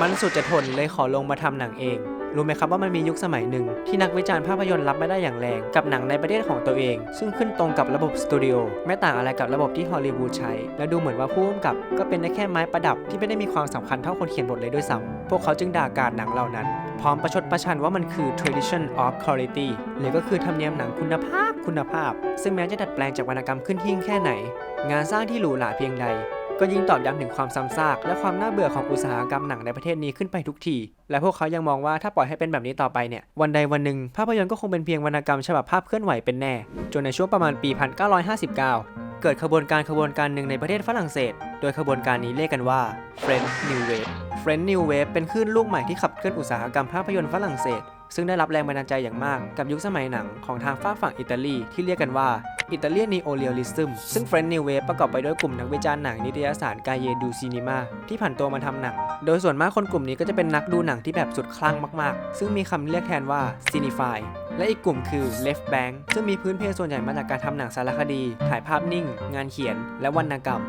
มันสุดจะทนเลยขอลงมาทำหนังเอง รู้ไหมครับว่ามันมียุคสมัยหนึ่ง ที่นักวิจารณ์ภาพยนตร์รับไม่ได้อย่างแรง กับหนังในประเทศของตัวเอง ซึ่งขึ้นตรงกับระบบสตูดิโอไม่ต่างอะไรกับระบบที่ฮอลลีวูดใช้ และดูเหมือนว่าผู้กำกับ ก็เป็นได้แค่ไม้ประดับที่ไม่ได้มีความสำคัญเท่าคนเขียนบทเลยด้วยซ้ำพวกเขาจึงด่าการหนังเหล่านั้น พร้อมประชดประชันว่ามันคือ tradition of quality หรือก็คือธรรมเนียมหนังคุณภาพคุณภาพ ซึ่งแม้จะดัดแปลงจากวรรณกรรมขึ้นหิ่งแค่ไหน งานสร้างที่หรูหราเพียงใด ก็ยิ่งตอบย้ำถึงความซ้ำซากและความน่าเบื่อของอุตสาหกรรมหนังในประเทศนี้ขึ้นไปทุกที และพวกเขายังมองว่าถ้าปล่อยให้เป็นแบบนี้ต่อไปเนี่ย วันใดวันหนึ่งภาพยนตร์ก็คงเป็นเพียงวรรณกรรมฉบับภาพเคลื่อนไหวเป็นแน่ จนในช่วงประมาณปี 1959 เกิดขบวนการขบวนการหนึ่งในประเทศฝรั่งเศส โดยขบวนการนี้เรียกกันว่า French New Wave French New Wave เป็นคลื่นลูกใหม่ที่ขับเคลื่อนอุตสาหกรรมภาพยนตร์ฝรั่งเศสซึ่งได้รับแรงบันดาลใจอย่างมากกับยุคสมัยหนังของทางฝาฝั่งอิตาลีที่เรียกกันว่า อิตาเลียนนีโอเรียลิซึมซึ่งเฟรนด์นิวเวฟประกอบไปด้วยกลุ่มนักวิจารณ์หนังนิตยสารกาเยดูซีนีมาที่ผ่านตัวมาทำหนัง โดยส่วนมากคนกลุ่มนี้ก็จะเป็นนักดูหนังที่แบบสุดคลั่งมากๆ ซึ่งมีคำเรียกแทนว่าซีนิฟายและอีกกลุ่มคือ Left Bank ซึ่งมีพื้นเพส่วนใหญ่มาจากการทำหนังสารคดี ถ่ายภาพนิ่ง งานเขียน และวรรณกรรม